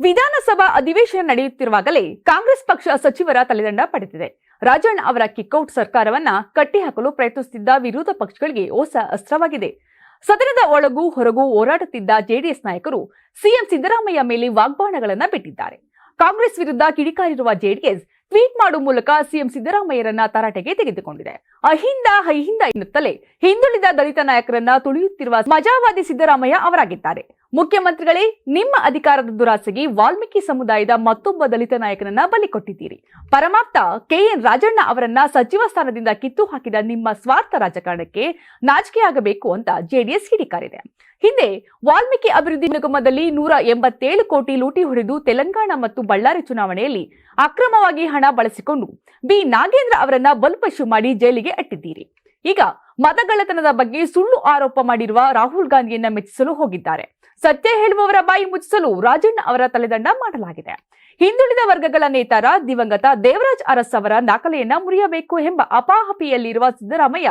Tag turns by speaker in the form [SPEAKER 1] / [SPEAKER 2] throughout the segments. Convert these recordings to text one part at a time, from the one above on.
[SPEAKER 1] ವಿಧಾನಸಭಾ ಅಧಿವೇಶನ ನಡೆಯುತ್ತಿರುವಾಗಲೇ ಕಾಂಗ್ರೆಸ್ ಪಕ್ಷ ಸಚಿವರ ತಲೆದಂಡ ಪಡೆದಿದೆ. ರಾಜಣ್ಣ ಅವರ ಕಿಕ್ಔಟ್ ಸರ್ಕಾರವನ್ನ ಕಟ್ಟಿಹಾಕಲು ಪ್ರಯತ್ನಿಸುತ್ತಿದ್ದ ವಿರೋಧ ಪಕ್ಷಗಳಿಗೆ ಹೊಸ ಅಸ್ತ್ರವಾಗಿದೆ. ಸದನದ ಒಳಗೂ ಹೊರಗೂ ಹೋರಾಡುತ್ತಿದ್ದ ಜೆಡಿಎಸ್ ನಾಯಕರು ಸಿಎಂ ಸಿದ್ದರಾಮಯ್ಯ ಮೇಲೆ ವಾಗ್ಬಾಣಗಳನ್ನ ಬಿಟ್ಟಿದ್ದಾರೆ. ಕಾಂಗ್ರೆಸ್ ವಿರುದ್ಧ ಕಿಡಿಕಾರಿರುವ ಜೆಡಿಎಸ್ ಟ್ವೀಟ್ ಮಾಡುವ ಮೂಲಕ ಸಿಎಂ ಸಿದ್ದರಾಮಯ್ಯರನ್ನ ತರಾಟೆಗೆ ತೆಗೆದುಕೊಂಡಿದೆ. ಅಹಿಂದ ಹೈಹಿಂದ ಎನ್ನುತ್ತಲೇ ಹಿಂದುಳಿದ ದಲಿತ ನಾಯಕರನ್ನ ತುಳಿಯುತ್ತಿರುವ ಮಜಾವಾದಿ ಸಿದ್ದರಾಮಯ್ಯ ಅವರಾಗಿದ್ದಾರೆ. ಮುಖ್ಯಮಂತ್ರಿಗಳೇ, ನಿಮ್ಮ ಅಧಿಕಾರದ ದುರಾಸೆಗೆ ವಾಲ್ಮೀಕಿ ಸಮುದಾಯದ ಮತ್ತೊಬ್ಬ ದಲಿತ ನಾಯಕನನ್ನ ಬಲಿ ಕೊಟ್ಟಿದ್ದೀರಿ. ಪರಮಾಪ್ತ ಕೆಎನ್ ರಾಜಣ್ಣ ಅವರನ್ನ ಸಚಿವ ಸ್ಥಾನದಿಂದ ಕಿತ್ತು ಹಾಕಿದ ನಿಮ್ಮ ಸ್ವಾರ್ಥ ರಾಜಕಾರಣಕ್ಕೆ ನಾಚಿಕೆಯಾಗಬೇಕು ಅಂತ ಜೆಡಿಎಸ್ ಕಿಡಿಕಾರಿದೆ. ಹಿಂದೆ ವಾಲ್ಮೀಕಿ ಅಭಿವೃದ್ಧಿ ನಿಗಮದಲ್ಲಿ ನೂರ ಎಂಬತ್ತೇಳು ಕೋಟಿ ಲೂಟಿ ಹೊಡೆದು ತೆಲಂಗಾಣ ಮತ್ತು ಬಳ್ಳಾರಿ ಚುನಾವಣೆಯಲ್ಲಿ ಅಕ್ರಮವಾಗಿ ಹಣ ಬಳಸಿಕೊಂಡು ಬಿ. ನಾಗೇಂದ್ರ ಅವರನ್ನ ಬಲ್ಪಶು ಮಾಡಿ ಜೈಲಿಗೆ ಅಟ್ಟಿದ್ದೀರಿ. ಈಗ ಮತಗಳ್ಳತನದ ಬಗ್ಗೆ ಸುಳ್ಳು ಆರೋಪ ಮಾಡಿರುವ ರಾಹುಲ್ ಗಾಂಧಿಯನ್ನ ಮೆಚ್ಚಿಸಲು ಹೋಗಿದ್ದಾರೆ. ಸತ್ಯ ಹೇಳುವವರ ಬಾಯಿ ಮುಚ್ಚಿಸಲು ರಾಜಣ್ಣ ಅವರ ತಲೆದಂಡ ಮಾಡಲಾಗಿದೆ. ಹಿಂದುಳಿದ ವರ್ಗಗಳ ನೇತಾರ ದಿವಂಗತ ದೇವರಾಜ್ ಅರಸ್ ಅವರ ದಾಖಲೆಯನ್ನ ಮುರಿಯಬೇಕು ಎಂಬ ಅಪಾಹಪಿಯಲ್ಲಿರುವ ಸಿದ್ದರಾಮಯ್ಯ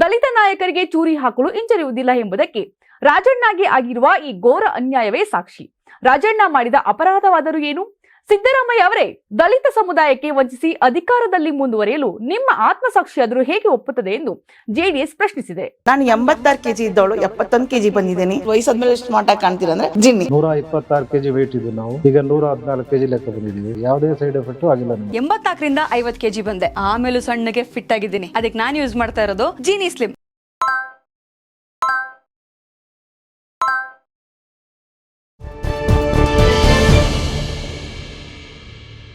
[SPEAKER 1] ದಲಿತ ನಾಯಕರಿಗೆ ಚೂರಿ ಹಾಕಲು ಹಿಂಜರಿಯುವುದಿಲ್ಲ ಎಂಬುದಕ್ಕೆ ರಾಜಣ್ಣಗೆ ಆಗಿರುವ ಈ ಘೋರ ಅನ್ಯಾಯವೇ ಸಾಕ್ಷಿ. ರಾಜಣ್ಣ ಮಾಡಿದ ಅಪರಾಧವಾದರೂ ಏನು? ಸಿದ್ದರಾಮಯ್ಯ ಅವರೇ ದಲಿತ ಸಮುದಾಯಕ್ಕೆ ವಂಚಿಸಿ ಅಧಿಕಾರದಲ್ಲಿ ಮುಂದುವರಿಯಲು ನಿಮ್ಮ ಆತ್ಮಸಾಕ್ಷಿಯಾದರೂ ಹೇಗೆ ಒಪ್ಪುತ್ತದೆ ಎಂದು ಜೆಡಿಎಸ್ ಪ್ರಶ್ನಿಸಿದೆ.
[SPEAKER 2] ನಾನು ಎಂಬತ್ತಾರು ಕೆಜಿ ಇದ್ದವಳು ಎಪ್ಪತ್ತೊಂದು ಕೆಜಿ ಬಂದಿದ್ದೀನಿ. ವಯಸ್ಸಾದ್ಮೇಲೆ ಸ್ಮಾರ್ಟ್ ಆಗಿ ಕಾಣ್ತೀರ ಅಂದ್ರೆ ಜಿನ್ನಿ.
[SPEAKER 3] ನೂರ ಇಪ್ಪತ್ತಾರು ಕೆಜಿ ವೇಟ್ ಇದ್ದು ನಾವು. ಈಗ ನೂರ ಹದಿನಾಲ್ಕು ಕೆಜಿ ಲೆಕ್ಕ ಬಂದಿದ್ದೀವಿ. ಯಾವುದೇ ಸೈಡ್ ಎಫೆಕ್ಟ್ ಆಗಿಲ್ಲ
[SPEAKER 4] ಎಂಬತ್ನಾಲ್ಕರಿಂದ ಐವತ್ ಕೆಜಿ ಬಂದೆ. ಆಮೇಲೆ ಸಣ್ಣಗೆ ಫಿಟ್ ಆಗಿದ್ದೀನಿ. ಅದಕ್ಕೆ ನಾನು ಯೂಸ್ ಮಾಡ್ತಾ ಇರೋದು ಜೀನಿ ಸ್ಲಿಮ್